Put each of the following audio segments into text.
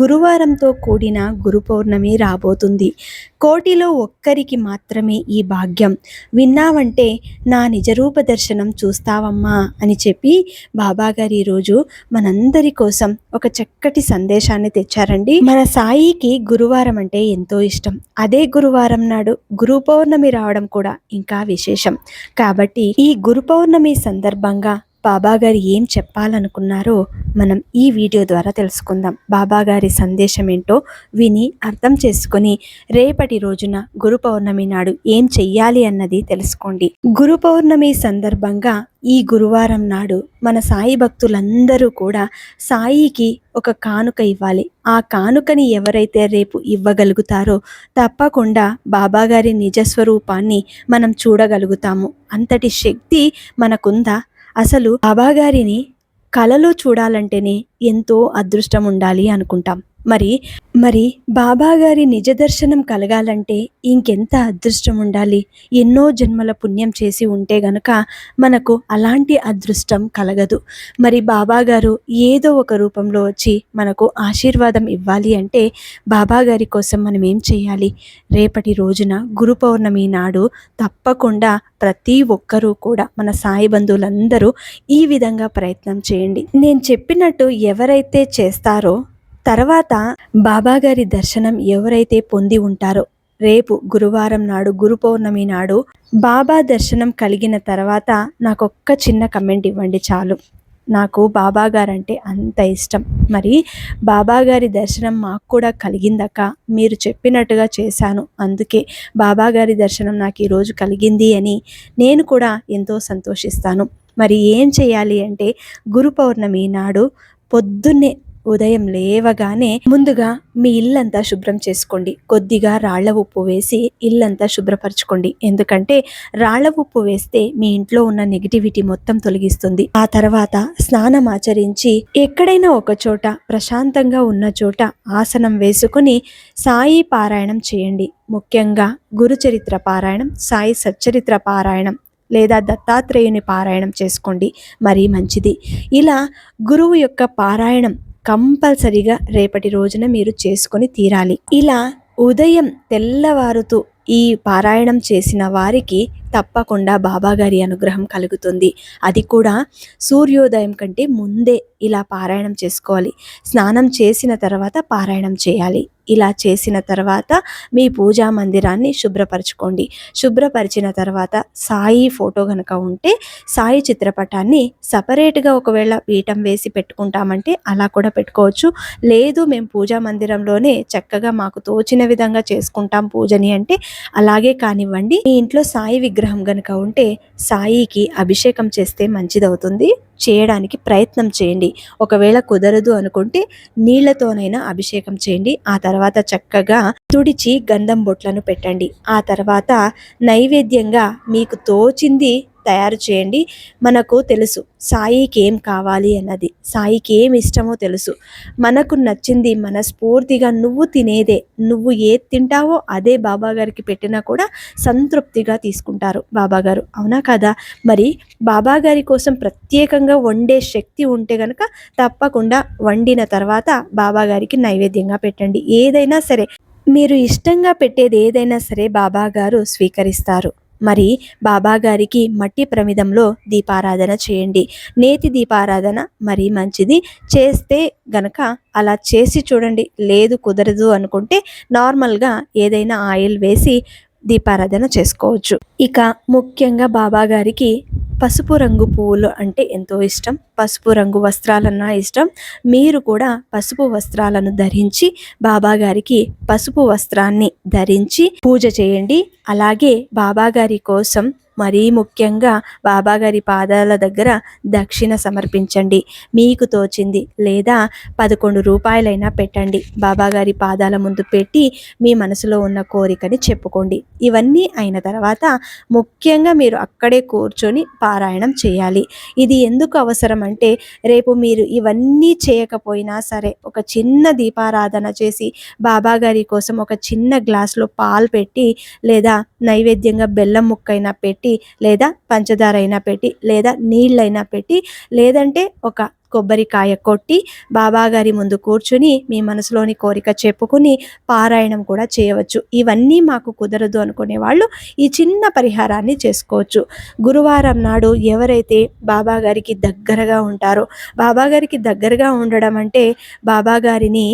గురువారంతో కూడిన గురు పౌర్ణమి రాబోతుంది. కోటిలో ఒక్కరికి మాత్రమే ఈ భాగ్యం. విన్నావంటే నా నిజరూప దర్శనం చూస్తావమ్మా అని చెప్పి బాబాగారు ఈరోజు మనందరి కోసం ఒక చక్కటి సందేశాన్ని తెచ్చారండి. మన సాయికి గురువారం అంటే ఎంతో ఇష్టం. అదే గురువారం నాడు గురు పౌర్ణమి రావడం కూడా ఇంకా విశేషం. కాబట్టి ఈ గురు పౌర్ణమి సందర్భంగా బాబాగారు ఏం చెప్పాలనుకున్నారో మనం ఈ వీడియో ద్వారా తెలుసుకుందాం. బాబాగారి సందేశం ఏంటో విని అర్థం చేసుకొని రేపటి రోజున గురు పౌర్ణమి నాడు ఏం చెయ్యాలి అన్నది తెలుసుకోండి. గురు పౌర్ణమి సందర్భంగా ఈ గురువారం నాడు మన సాయి భక్తులందరూ కూడా సాయికి ఒక కానుక ఇవ్వాలి. ఆ కానుకని ఎవరైతే రేపు ఇవ్వగలుగుతారో తప్పకుండా బాబాగారి నిజస్వరూపాన్ని మనం చూడగలుగుతాము. అంతటి శక్తి మనకుందా? అసలు బాబాగారిని కలలో చూడాలంటేనే ఎంతో అదృష్టం ఉండాలి అనుకుంటాం. మరి మరి బాబాగారి నిజ దర్శనం కలగాలంటే ఇంకెంత అదృష్టం ఉండాలి? ఎన్నో జన్మల పుణ్యం చేసి ఉంటే గనుక మనకు అలాంటి అదృష్టం కలగదు. మరి బాబాగారు ఏదో ఒక రూపంలో వచ్చి మనకు ఆశీర్వాదం ఇవ్వాలి అంటే బాబాగారి కోసం మనం ఏం చేయాలి? రేపటి రోజున గురు పౌర్ణమి నాడు తప్పకుండా ప్రతి ఒక్కరూ కూడా మన సాయి బంధువులందరూ ఈ విధంగా ప్రయత్నం చేయండి. నేను చెప్పినట్టు ఎవరైతే చేస్తారో తర్వాత బాబాగారి దర్శనం ఎవరైతే పొంది ఉంటారో రేపు గురువారం నాడు గురు పౌర్ణమి నాడు బాబా దర్శనం కలిగిన తర్వాత నాకు ఒక్క చిన్న కమెంట్ ఇవ్వండి చాలు. నాకు బాబాగారంటే అంత ఇష్టం. మరి బాబా గారి దర్శనం మాకు కూడా కలిగిందక్క. మీరు చెప్పినట్టుగా చేశాను. అందుకే బాబాగారి దర్శనం నాకు ఈరోజు కలిగింది అని నేను కూడా ఎంతో సంతోషిస్తాను. మరి ఏం చేయాలి అంటే గురు పౌర్ణమి నాడు పొద్దున్నే ఉదయం లేవగానే ముందుగా మీ ఇల్లంతా శుభ్రం చేసుకోండి. కొద్దిగా రాళ్ళ ఉప్పు వేసి ఇల్లంతా శుభ్రపరచుకోండి. ఎందుకంటే రాళ్ళ ఉప్పు వేస్తే మీ ఇంట్లో ఉన్న నెగిటివిటీ మొత్తం తొలగిస్తుంది. ఆ తర్వాత స్నానం ఆచరించి ఎక్కడైనా ఒక చోట ప్రశాంతంగా ఉన్న చోట ఆసనం వేసుకుని సాయి పారాయణం చేయండి. ముఖ్యంగా గురుచరిత్ర పారాయణం సాయి సచ్చరిత్ర పారాయణం లేదా దత్తాత్రేయుని పారాయణం చేసుకోండి. మరీ మంచిది. ఇలా గురువు యొక్క పారాయణం కంపల్సరిగా రేపటి రోజున మీరు చేసుకొని తీరాలి. ఇలా ఉదయం తెల్లవారుతూ ఈ పారాయణం చేసిన వారికి తప్పకుండా బాబాగారి అనుగ్రహం కలుగుతుంది. అది కూడా సూర్యోదయం కంటే ముందే ఇలా పారాయణం చేసుకోవాలి. స్నానం చేసిన తర్వాత పారాయణం చేయాలి. ఇలా చేసిన తర్వాత మీ పూజా మందిరాన్ని శుభ్రపరచుకోండి. శుభ్రపరిచిన తర్వాత సాయి ఫోటో కనుక ఉంటే సాయి చిత్రపటాన్ని సపరేట్గా ఒకవేళ పీఠం వేసి పెట్టుకుంటామంటే అలా కూడా పెట్టుకోవచ్చు. లేదు మేము పూజా మందిరంలోనే చక్కగా మాకు తోచిన విధంగా చేసుకుంటాం పూజని అంటే అలాగే కానివ్వండి. మీ ఇంట్లో సాయి విగ్రహం కనుక ఉంటే సాయికి అభిషేకం చేస్తే మంచిదవుతుంది. చేయడానికి ప్రయత్నం చేయండి. ఒకవేళ కుదరదు అనుకుంటే నీళ్ళతోనైనా అభిషేకం చేయండి. ఆ తర్వాత చక్కగా తుడిచి గంధం బొట్లను పెట్టండి. ఆ తర్వాత నైవేద్యంగా మీకు తోచింది తయారు చేయండి. మనకు తెలుసు సాయికి ఏం కావాలి అన్నది. సాయికి ఏం ఇష్టమో తెలుసు. మనకు నచ్చింది మనస్ఫూర్తిగా నువ్వు తినేదే నువ్వు ఏది తింటావో అదే బాబాగారికి పెట్టినా కూడా సంతృప్తిగా తీసుకుంటారు బాబాగారు అవునా కదా? మరి బాబాగారి కోసం ప్రత్యేకంగా వండే శక్తి ఉంటే కనుక తప్పకుండా వండిన తర్వాత బాబాగారికి నైవేద్యంగా పెట్టండి. ఏదైనా సరే మీరు ఇష్టంగా పెట్టేది ఏదైనా సరే బాబా గారు స్వీకరిస్తారు. మరి బాబాగారికి మట్టి ప్రమిదంలో దీపారాధన చేయండి. నేతి దీపారాధన మరీ మంచిది. చేస్తే గనక అలా చేసి చూడండి. లేదు కుదరదు అనుకుంటే నార్మల్గా ఏదైనా ఆయిల్ వేసి దీపారాధన చేసుకోవచ్చు. ఇక ముఖ్యంగా బాబాగారికి పసుపు రంగు పువ్వులు అంటే ఎంతో ఇష్టం. పసుపు రంగు వస్త్రాలన్నా ఇష్టం. మీరు కూడా పసుపు వస్త్రాలను ధరించి బాబాగారికి పసుపు వస్త్రాన్ని ధరించి పూజ చేయండి. అలాగే బాబాగారి కోసం మరీ ముఖ్యంగా బాబాగారి పాదాల దగ్గర దక్షిణ సమర్పించండి. మీకు తోచింది లేదా పదకొండు రూపాయలైనా పెట్టండి. బాబాగారి పాదాల ముందు పెట్టి మీ మనసులో ఉన్న కోరికని చెప్పుకోండి. ఇవన్నీ అయిన తర్వాత ముఖ్యంగా మీరు అక్కడే కూర్చొని పారాయణం చేయాలి. ఇది ఎందుకు అవసరం అంటే రేపు మీరు ఇవన్నీ చేయకపోయినా సరే ఒక చిన్న దీపారాధన చేసి బాబాగారి కోసం ఒక చిన్న గ్లాస్లో పాలు పెట్టి లేదా నైవేద్యంగా బెల్లం ముక్కైనా పెట్టి లేదా పంచదార అయినా పెట్టి లేదా నీళ్ళైనా పెట్టి లేదంటే ఒక కొబ్బరికాయ కొట్టి బాబాగారి ముందు కూర్చుని మీ మనసులోని కోరిక చెప్పుకుని పారాయణం కూడా చేయవచ్చు. ఇవన్నీ మాకు కుదరదు అనుకునే వాళ్ళు ఈ చిన్న పరిహారాన్ని చేసుకోవచ్చు. గురువారం నాడు ఎవరైతే బాబాగారికి దగ్గరగా ఉంటారో బాబాగారికి దగ్గరగా ఉండడం అంటే బాబాగారిని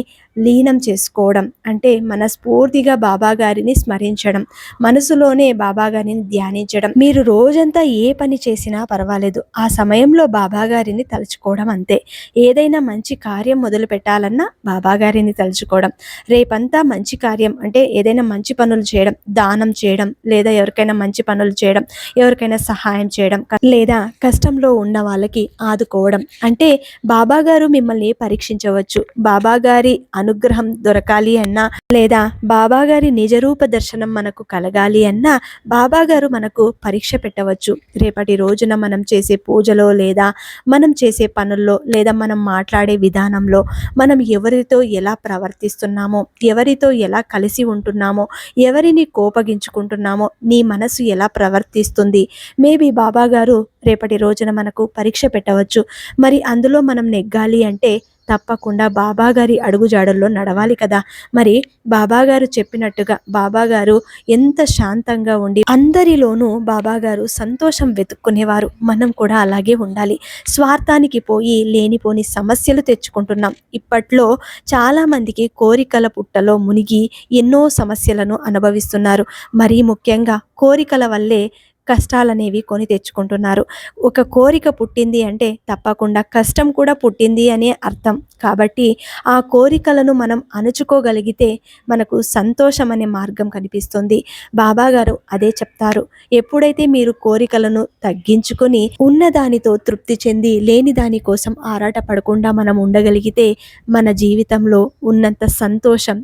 లీనం చేసుకోవడం అంటే మనస్ఫూర్తిగా బాబాగారిని స్మరించడం మనసులోనే బాబాగారిని ధ్యానించడం. మీరు రోజంతా ఏ పని చేసినా పర్వాలేదు. ఆ సమయంలో బాబాగారిని తలుచుకోవడం అంతే. ఏదైనా మంచి కార్యం మొదలు పెట్టాలన్నా బాబాగారిని తలుచుకోవడం. రేపంతా మంచి కార్యం అంటే ఏదైనా మంచి పనులు చేయడం దానం చేయడం లేదా ఎవరికైనా మంచి పనులు చేయడం ఎవరికైనా సహాయం చేయడం లేదా కష్టంలో ఉన్న వాళ్ళకి ఆదుకోవడం. అంటే బాబాగారు మిమ్మల్ని పరీక్షించవచ్చు. బాబాగారి అనుగ్రహం దొరకాలి అన్నా లేదా బాబాగారి నిజరూప దర్శనం మనకు కలగాలి అన్నా బాబాగారు మనకు పరీక్ష పెట్టవచ్చు. రేపటి రోజున మనం చేసే పూజలో లేదా మనం చేసే పనుల్లో లేదా మనం మాట్లాడే విధానంలో మనం ఎవరితో ఎలా ప్రవర్తిస్తున్నామో ఎవరితో ఎలా కలిసి ఉంటున్నామో ఎవరిని కోపగించుకుంటున్నామో నీ మనసు ఎలా ప్రవర్తిస్తుంది మేబీ బాబాగారు రేపటి రోజున మనకు పరీక్ష పెట్టవచ్చు. మరి అందులో మనం నెగ్గాలి అంటే తప్పకుండా బాబాగారి అడుగుజాడల్లో నడవాలి కదా. మరి బాబాగారు చెప్పినట్టుగా బాబాగారు ఎంత శాంతంగా ఉండి అందరిలోనూ బాబాగారు సంతోషం వెతుక్కునేవారు. మనం కూడా అలాగే ఉండాలి. స్వార్థానికి పోయి లేనిపోని సమస్యలు తెచ్చుకుంటున్నాం. ఇప్పట్లో చాలామందికి కోరికల పుట్టలో మునిగి ఎన్నో సమస్యలను అనుభవిస్తున్నారు. మరీ ముఖ్యంగా కోరికల వల్లే కష్టాలనేవి కొని తెచ్చుకుంటున్నారు. ఒక కోరిక పుట్టింది అంటే తప్పకుండా కష్టం కూడా పుట్టింది అనే అర్థం. కాబట్టి ఆ కోరికలను మనం అణుచుకోగలిగితే మనకు సంతోషం అనే మార్గం కనిపిస్తుంది. బాబా గారు అదే చెప్తారు. ఎప్పుడైతే మీరు కోరికలను తగ్గించుకొని ఉన్నదానితో తృప్తి చెంది లేని దాని కోసం ఆరాట పడకుండా మనం ఉండగలిగితే మన జీవితంలో ఉన్నంత సంతోషం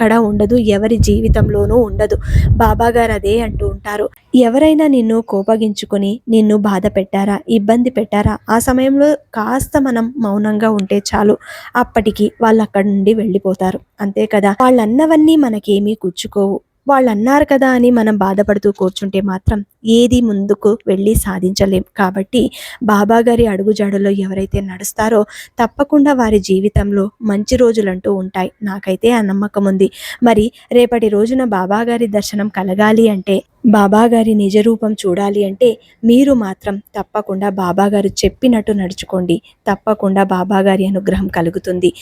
ఎక్కడా ఉండదు ఎవరి జీవితంలోనూ ఉండదు. బాబా గారు అదే అంటూ ఉంటారు. ఎవరైనా నిన్ను కోపగించుకొని నిన్ను బాధ పెట్టారా ఇబ్బంది పెట్టారా? ఆ సమయంలో కాస్త మనం మౌనంగా ఉంటే చాలు. అప్పటికి వాళ్ళు అక్కడి నుండి వెళ్ళిపోతారు. అంతే కదా? వాళ్ళన్నవన్నీ మనకేమీ కూర్చుకోవు వాళ్ళు అన్నారు కదా అని మనం బాధపడుతూ కూర్చుంటే మాత్రం ఏది ముందుకు వెళ్ళి సాధించలేం. కాబట్టి బాబాగారి అడుగుజాడలో ఎవరైతే నడుస్తారో తప్పకుండా వారి జీవితంలో మంచి రోజులంటూ ఉంటాయి. నాకైతే ఆ నమ్మకం ఉంది. మరి రేపటి రోజున బాబాగారి దర్శనం కలగాలి అంటే బాబాగారి నిజ రూపం చూడాలి అంటే మీరు మాత్రం తప్పకుండా బాబాగారు చెప్పినట్టు నడుచుకోండి. తప్పకుండా బాబాగారి అనుగ్రహం కలుగుతుంది.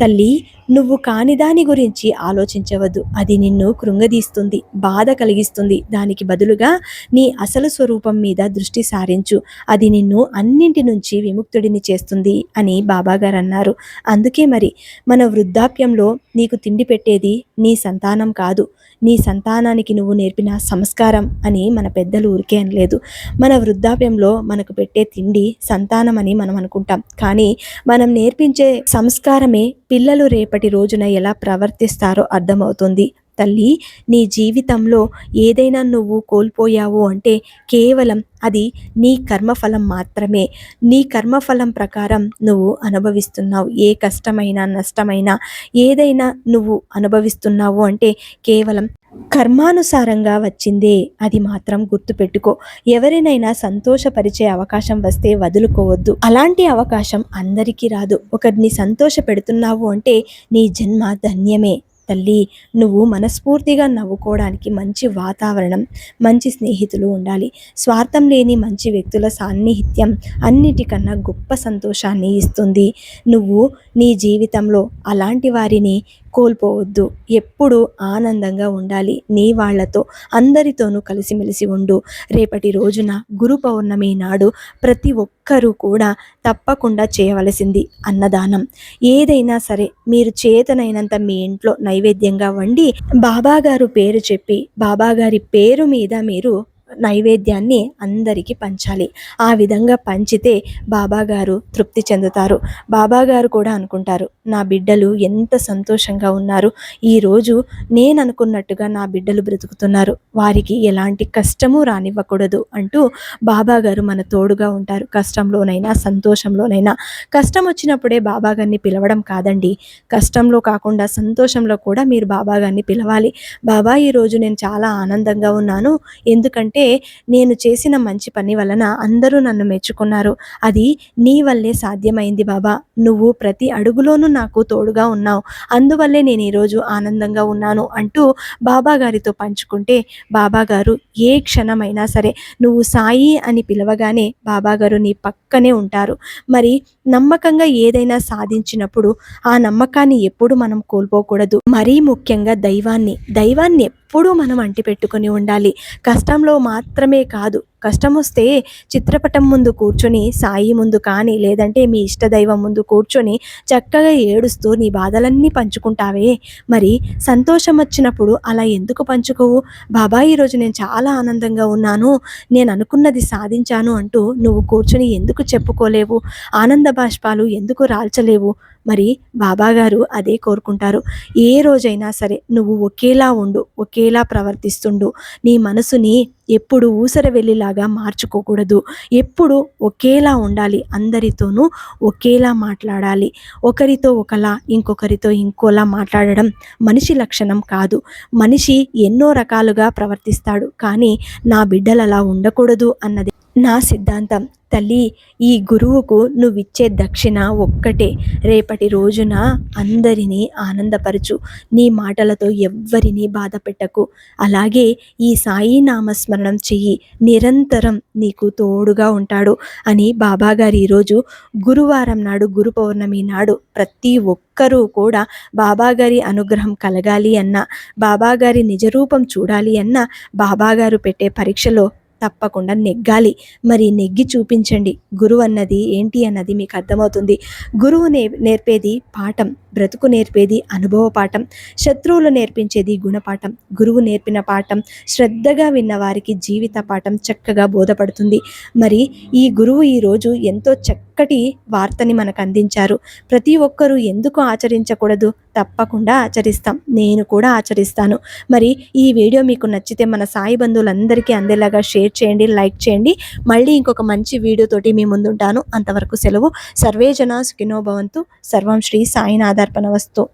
తల్లి నువ్వు కాని దాని గురించి ఆలోచించవద్దు. అది నిన్ను కృంగదీస్తుంది బాధ కలిగిస్తుంది. దానికి బదులుగా నీ అసలు స్వరూపం మీద దృష్టి సారించు. అది నిన్ను అన్నింటి నుంచి విముక్తుడిని చేస్తుంది అని బాబాగారు అన్నారు. అందుకే మరి మన వృద్ధాప్యంలో నీకు తిండి పెట్టేది నీ సంతానం కాదు. నీ సంతానానికి నువ్వు నేర్పిన సంస్కారం అని మన పెద్దలు ఊరికే అనలేదు. మన వృద్ధాప్యంలో మనకు పెట్టే తిండి సంతానం అని మనం అనుకుంటాం. కానీ మనం నేర్పించే సంస్కారమే పిల్లలు రేపటి రోజున ఎలా ప్రవర్తిస్తారో అర్థమవుతుంది. తల్లి నీ జీవితంలో ఏదైనా నువ్వు కోల్పోయావు అంటే కేవలం అది నీ కర్మఫలం మాత్రమే. నీ కర్మఫలం ప్రకారం నువ్వు అనుభవిస్తున్నావు. ఏ కష్టమైనా నష్టమైనా ఏదైనా నువ్వు అనుభవిస్తున్నావు అంటే కేవలం కర్మానుసారంగా వచ్చిందే. అది మాత్రం గుర్తుపెట్టుకో. ఎవరినైనా సంతోషపరిచే అవకాశం వస్తే వదులుకోవద్దు. అలాంటి అవకాశం అందరికీ రాదు. ఒకరిని సంతోష పెడుతున్నావు అంటే నీ జన్మ ధన్యమే. తల్లి నువ్వు మనస్ఫూర్తిగా నవ్వుకోవడానికి మంచి వాతావరణం మంచి స్నేహితులు ఉండాలి. స్వార్థం లేని మంచి వ్యక్తుల సాన్నిహిత్యం అన్నిటికన్నా గొప్ప సంతోషాన్ని ఇస్తుంది. నువ్వు నీ జీవితంలో అలాంటి వారిని కోల్పోవద్దు. ఎప్పుడూ ఆనందంగా ఉండాలి. నీ వాళ్ళతో అందరితోనూ కలిసిమెలిసి ఉండు. రేపటి రోజున గురు పౌర్ణమి నాడు ప్రతి ఒక్కరూ కూడా తప్పకుండా చేయవలసింది అన్నదానం. ఏదైనా సరే మీరు చేతనైనంత మీ ఇంట్లో నైవేద్యంగా వండి బాబాగారు పేరు చెప్పి బాబాగారి పేరు మీద మీరు నైవేద్యాన్ని అందరికీ పంచాలి. ఆ విధంగా పంచితే బాబా గారు తృప్తి చెందుతారు. బాబాగారు కూడా అనుకుంటారు నా బిడ్డలు ఎంత సంతోషంగా ఉన్నారు. ఈరోజు నేను అనుకున్నట్టుగా నా బిడ్డలు బ్రతుకుతున్నారు. వారికి ఎలాంటి కష్టము రానివ్వకూడదు అంటూ బాబాగారు మన తోడుగా ఉంటారు. కష్టంలోనైనా సంతోషంలోనైనా. కష్టం వచ్చినప్పుడే బాబాగారిని పిలవడం కాదండి. కష్టంలో కాకుండా సంతోషంలో కూడా మీరు బాబా గారిని పిలవాలి. బాబా ఈరోజు నేను చాలా ఆనందంగా ఉన్నాను. ఎందుకంటే నేను చేసిన మంచి పని వలన అందరూ నన్ను మెచ్చుకున్నారు. అది నీ వల్లే సాధ్యమైంది బాబా. నువ్వు ప్రతి అడుగులోనూ నాకు తోడుగా ఉన్నావు. అందువల్లే నేను ఈరోజు ఆనందంగా ఉన్నాను అంటూ బాబా గారితో పంచుకుంటే బాబా గారు ఏ క్షణమైనా సరే నువ్వు సాయి అని పిలవగానే బాబా గారు నీ పక్కనే ఉంటారు. మరి నమ్మకంగా ఏదైనా సాధించినప్పుడు ఆ నమ్మకాన్ని ఎప్పుడు మనం కోల్పోకూడదు. మరీ ముఖ్యంగా దైవాన్ని. దైవాన్ని ఎప్పుడూ మనం అంటి పెట్టుకొని ఉండాలి. కష్టంలో మాత్రమే కాదు కష్టం వస్తే చిత్రపటం ముందు కూర్చొని సాయి ముందు కానీ లేదంటే మీ ఇష్టదైవం ముందు కూర్చొని చక్కగా ఏడుస్తూ నీ బాధలన్నీ పంచుకుంటావే. మరి సంతోషం వచ్చినప్పుడు అలా ఎందుకు పంచుకోవు? బాబా ఈరోజు నేను చాలా ఆనందంగా ఉన్నాను. నేను అనుకున్నది సాధించాను అంటూ నువ్వు కూర్చొని ఎందుకు చెప్పుకోలేవు? ఆనంద బాష్పాలు ఎందుకు రాల్చలేవు? మరి బాబాగారు అదే కోరుకుంటారు. ఏ రోజైనా సరే నువ్వు ఒకేలా ఉండు ఒకేలా ప్రవర్తిస్తుండు. నీ మనసుని ఎప్పుడు ఊసర వెళ్ళిలాగా మార్చుకోకూడదు. ఎప్పుడు ఒకేలా ఉండాలి అందరితోనూ ఒకేలా మాట్లాడాలి. ఒకరితో ఒకలా ఇంకొకరితో ఇంకోలా మాట్లాడడం మనిషి లక్షణం కాదు. మనిషి ఎన్నో రకాలుగా ప్రవర్తిస్తాడు కానీ నా బిడ్డలు అలా ఉండకూడదు అన్నది నా సిద్ధాంతం. తల్లి ఈ గురువుకు నువ్విచ్చే దక్షిణ ఒక్కటే. రేపటి రోజున అందరినీ ఆనందపరచు. నీ మాటలతో ఎవ్వరినీ బాధ పెట్టకు. అలాగే ఈ సాయి నామస్మరణం చెయ్యి. నిరంతరం నీకు తోడుగా ఉంటాడు అని బాబాగారు ఈరోజు గురువారం నాడు గురు పౌర్ణమి నాడు ప్రతి ఒక్కరూ కూడా బాబాగారి అనుగ్రహం కలగాలి అన్న బాబాగారి నిజరూపం చూడాలి అన్న బాబాగారు పెట్టే పరీక్షలో తప్పకుండా నెగ్గాలి. మరి నెగ్గి చూపించండి. గురువు అన్నది ఏంటి అన్నది మీకు అర్థమవుతుంది. గురువు నే నేర్పేది పాఠం బ్రతుకు నేర్పేది అనుభవ పాఠం శత్రువులు నేర్పించేది గుణపాఠం. గురువు నేర్పిన పాఠం శ్రద్ధగా విన్న వారికి జీవిత పాఠం చక్కగా బోధపడుతుంది. మరి ఈ గురువు ఈరోజు ఎంతో చక్క చక్కటి వార్తని మనకు అందించారు ప్రతి ఒక్కరూ ఎందుకు ఆచరించకూడదు? తప్పకుండా ఆచరిస్తాం. నేను కూడా ఆచరిస్తాను. మరి ఈ వీడియో మీకు నచ్చితే మన సాయి బంధువులందరికీ అందేలాగా షేర్ చేయండి లైక్ చేయండి. మళ్ళీ ఇంకొక మంచి వీడియోతోటి మీ ముందుంటాను. అంతవరకు సెలవు. సర్వే జన సర్వం శ్రీ సాయినాథార్పణ వస్తు.